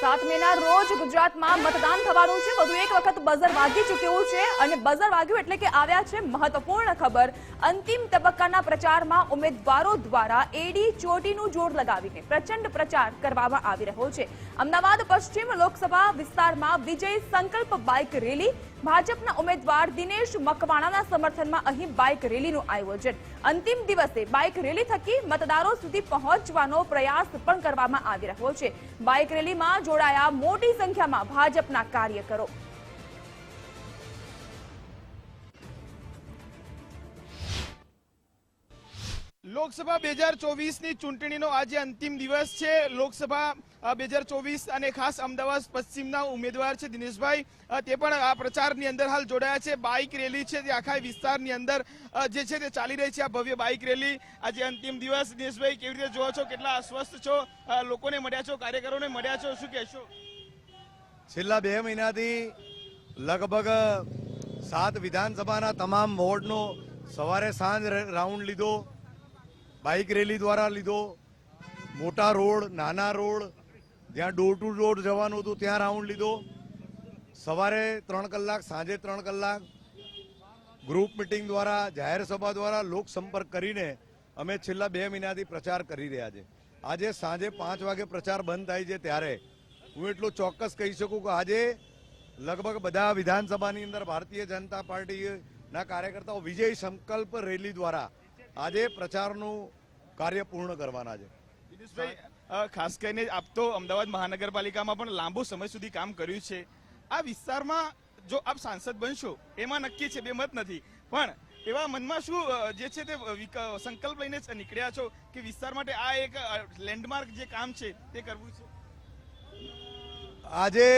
સાત મેના રોજ ગુજરાતમાં મતદાન થવાનું છે. વધુ એક વખત બઝર વાગી ચૂક્યું છે અને બઝર વાગ્યું એટલે કે આવ્યા છે મહત્વપૂર્ણ ખબર. અંતિમ તબક્કાના પ્રચારમાં ઉમેદવારો દ્વારા એડી ચોટીનું જોર લગાવીને પ્રચંડ પ્રચાર કરવામાં આવી રહ્યો છે. અમદાવાદ પશ્ચિમ લોકસભા વિસ્તારમાં વિજય સંકલ્પ બાઇક રેલી ભાજપના ઉમેદવાર દિનેશ મકવાણાના સમર્થનમાં અહીં બાઇક રેલીનું આયોજન. અંતિમ દિવસે બાઇક રેલી થકી મતદારો સુધી પહોંચવાનો પ્રયાસ પણ કરવામાં આવી રહ્યો છે. બાઇક રેલીમાં જોડાયા મોટી સંખ્યામાં ભાજપના કાર્યકરો. લોકસભા બે હજાર ચોવીસની ચૂંટણીનો આજે અંતિમ દિવસ છે. લોકસભા બે હજાર ચોવીસ અને ખાસ અમદાવાદ પશ્ચિમના ઉમેદવાર છે દિનેશભાઈ. તે પણ આ પ્રચારની અંદર હાલ જોડાયા છે. બાઇક રેલી છે તે આખા વિસ્તારની અંદર જે છે તે ચાલી રહી છે આ ભવ્ય બાઇક રેલી. આજે અંતિમ દિવસ. દિનેશભાઈ, કેવી રીતે જોવો છો? કેટલા અસ્વસ્થ છો? લોકોને મળ્યા છો? કાર્યકરોને મળ્યા છો? શું કહેશો? છેલ્લા બે મહિનાથી લગભગ સાત વિધાનસભાના તમામ વોર્ડનો સવારે સાંજ રાઉન્ડ લીધો. બાઇક રેલી દ્વારા લીધો. મોટા રોડ, નાના રોડ, જ્યાં ડોર ટુ ડોર જવાનું હતું, ત્યાં રાઉન્ડ લીધો. સવારે ત્રણ કલાક, સાંજે ત્રણ કલાક ગ્રુપ મિટિંગ દ્વારા, જાહેર સભા દ્વારા લોક સંપર્ક કરીને અમે છેલ્લા બે મહિનાથી પ્રચાર કરી રહ્યા છે. આજે સાંજે પાંચ વાગે પ્રચાર બંધ થાય છે ત્યારે હું એટલું ચોક્કસ કહી શકું કે આજે લગભગ બધા વિધાનસભાની અંદર ભારતીય જનતા પાર્ટીના કાર્યકર્તાઓ વિજય સંકલ્પ રેલી દ્વારા આજે પ્રચારનું કાર્ય પૂર્ણ કરવાના છે. દિનેશભાઈ ખાસ કરીને આપ તો અમદાવાદ મહાનગરપાલિકામાં પણ લાંબો સમય સુધી કામ કર્યું છે. આ વિસ્તારમાં જો આપ સાંસદ બનશો એમાં નક્કી છે બે મત નથી. પણ એવા મનમાં શું જે છે તે સંકલ્પ લઈને જ નીકળ્યા છો કે વિસ્તાર માટે આ એક લેન્ડમાર્ક જે કામ છે તે કરવું છે? આજે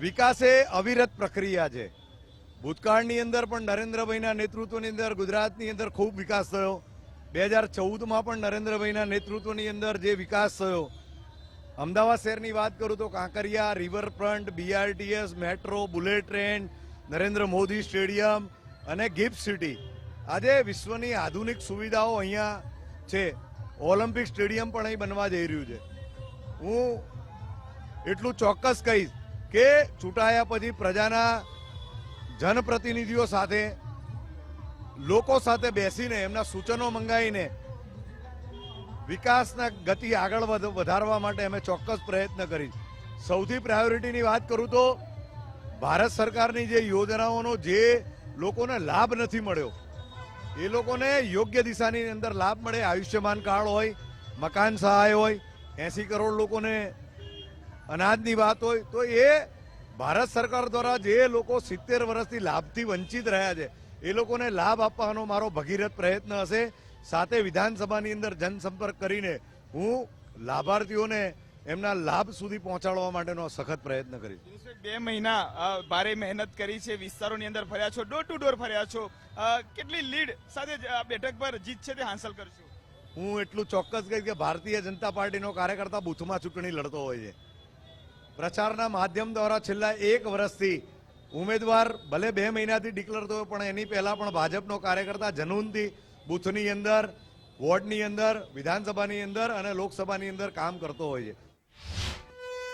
વિકાસે અવિરત પ્રક્રિયા છે. ભૂતકાળની અંદર પણ નરેન્દ્રભાઈના નેતૃત્વની અંદર ગુજરાતની અંદર ખૂબ વિકાસ થયો. બે હજાર ચૌદમાં પણ નરેન્દ્રભાઈના નેતૃત્વની અંદર જે વિકાસ થયો. અમદાવાદ શહેરની વાત કરું તો Kankaria, riverfront BRTS metro, bullet train, Narendra Modi stadium અને ગિફ્ટ સિટી. આજે વિશ્વની આધુનિક સુવિધાઓ અહીંયા છે. ઓલિમ્પિક સ્ટેડિયમ પણ અહીં બનવા જઈ રહ્યું છે. હું એટલું ચોક્કસ કહીશ કે ચૂંટાયા પછી પ્રજાના જનપ્રતિનિધિઓ સાથે, લોકો સાથે બેસીને, એમના સૂચનો મંગાવીને, વિકાસના ગતિ આગળ વધ- વધારવા માટે અમે ચોક્કસ પ્રયત્ન કરી. સૌથી પ્રાયોરિટીની વાત કરું તો, ભારત સરકારની જે યોજનાઓનો જે લોકોને લાભ નથી મળ્યો, એ લોકોને યોગ્ય દિશાની અંદર લાભ મળે. આયુષ્યમાન કાર્ડ હોય, મકાન સહાય હોય, એસી કરોડ લોકોને અનાજની વાત હોય, તો એ ભારત સરકાર દ્વારા જે લોકો સિત્તેર વર્ષથી લાભથી વંચિત રહ્યા છે એ લોકોને લાભ આપવાનો મારો ભગીરથ પ્રયત્ન હશે. સાથે વિધાનસભાની અંદર જનસંપર્ક કરીને હું લાભાર્થીઓને એમના લાભ સુધી પહોંચાડવા માટેનો સખત પ્રયત્ન કરીશ. બે મહિના ભારે મહેનત કરી છે વિસ્તારોની અંદર ફર્યા છો ડોર ટુ ડોર ફર્યા છો. કેટલી લીડ સાથે બેઠક પર જીત છે તે હાંસલ કરશો? હું એટલું ચોક્કસ કહીશ કે ભારતીય જનતા પાર્ટીનો કાર્યકર્તા બૂથમાં ચૂંટણી લડતો હોય છે. પ્રચારના માધ્યમ દ્વારા છેલ્લા એક વર્ષથી ઉમેદવાર ભલે બે મહિનાથી ડિક્લેર થયો, પણ એની પહેલાં પણ ભાજપનો કાર્યકર્તા જનૂનથી બૂથની અંદર, વોર્ડની અંદર, વિધાનસભાની અંદર અને લોકસભાની અંદર કામ કરતો હોય છે.